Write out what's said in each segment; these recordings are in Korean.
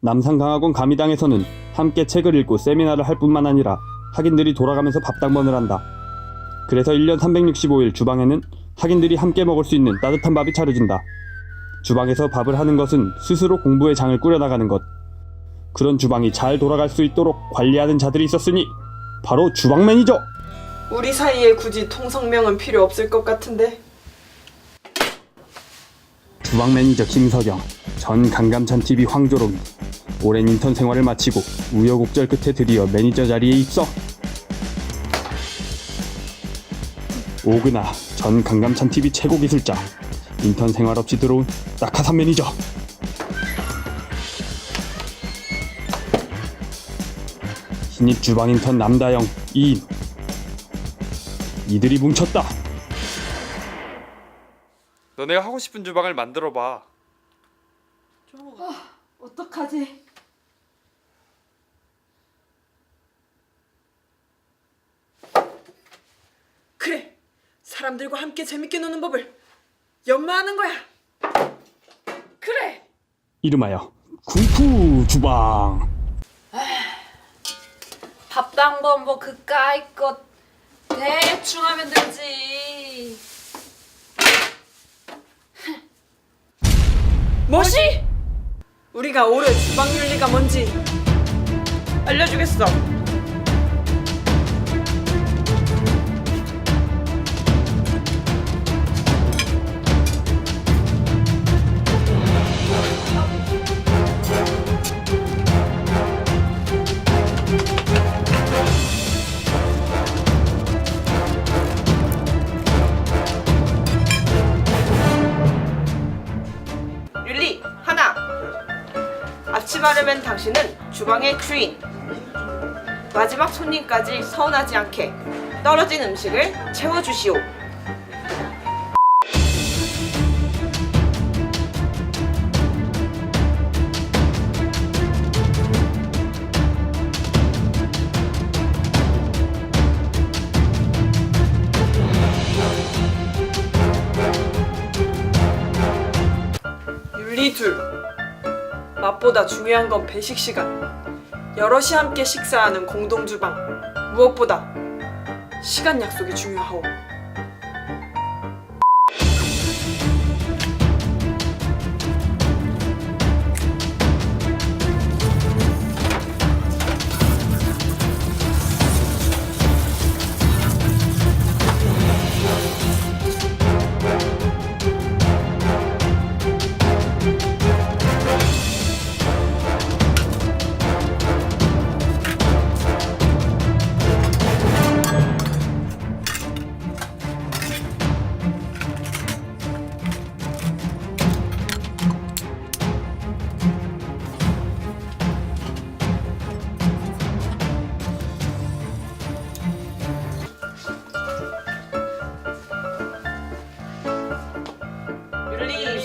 남산강학원 가미당에서는 함께 책을 읽고 세미나를 할 뿐만 아니라 학인들이 돌아가면서 밥당번을 한다. 그래서 1년 365일 주방에는 학인들이 함께 먹을 수 있는 따뜻한 밥이 차려진다. 주방에서 밥을 하는 것은 스스로 공부의 장을 꾸려나가는 것. 그런 주방이 잘 돌아갈 수 있도록 관리하는 자들이 있었으니 바로 주방 매니저! 우리 사이에 굳이 통성명은 필요 없을 것 같은데 주방 매니저 김석영, 전 강감찬 TV 황조롱이 오랜 인턴 생활을 마치고 우여곡절 끝에 드디어 매니저 자리에 입성. 오그나, 전 강감찬 TV 최고 기술자, 인턴 생활 없이 들어온 낙하산 매니저. 신입 주방 인턴 남다영, 이인. 이들이 뭉쳤다. 너네가 하고 싶은 주방을 만들어 봐. 어떡하지? 그래 사람들과 함께 재밌게 노는 법을 연마하는 거야 그래 이름하여 궁푸 주방. 밥당번 뭐 그까이 것 대충 하면 되지. 뭐시? 우리가 올해 주방 윤리가 뭔지 알려주겠어 앞치마르면 당신은 주방의 주인. 마지막 손님까지 서운하지 않게 떨어진 음식을 채워주시오. 윤리 둘 맛보다 중요한 건 배식 시간. 여럿이 함께 식사하는 공동 주방. 무엇보다 시간 약속이 중요하오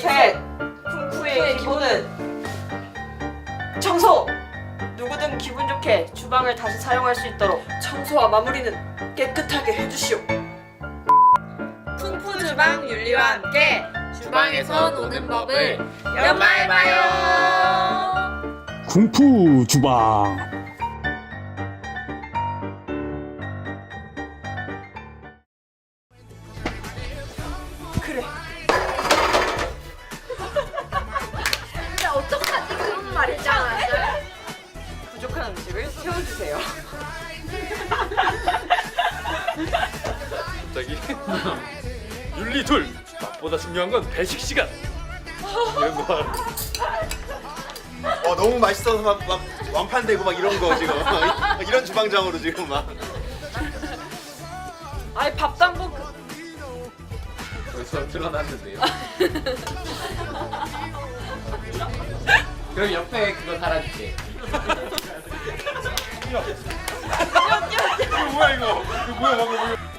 셋 쿵푸의 기본은 청소 누구든 기분 좋게 주방을 다시 사용할 수 있도록 청소와 마무리는 깨끗하게 해주시오 쿵푸 주방 윤리와 함께 주방에서 노는 법을 연마해봐요. 궁푸 주방. 그래 부족한 음식을 채워주세요 갑자기 윤리 둘. 맛보다 중요한 건 배식 시간. 이런 거. 어 너무 맛있어서 막, 막 완판되고 막 이런 거 지금 이런 주방장으로 지금 막 아이 밥당번 그... 벌써 드러났는데요. 그럼 옆에 그거 달아줄게. 이거 뭐야 이거? 이거 뭐야 방금?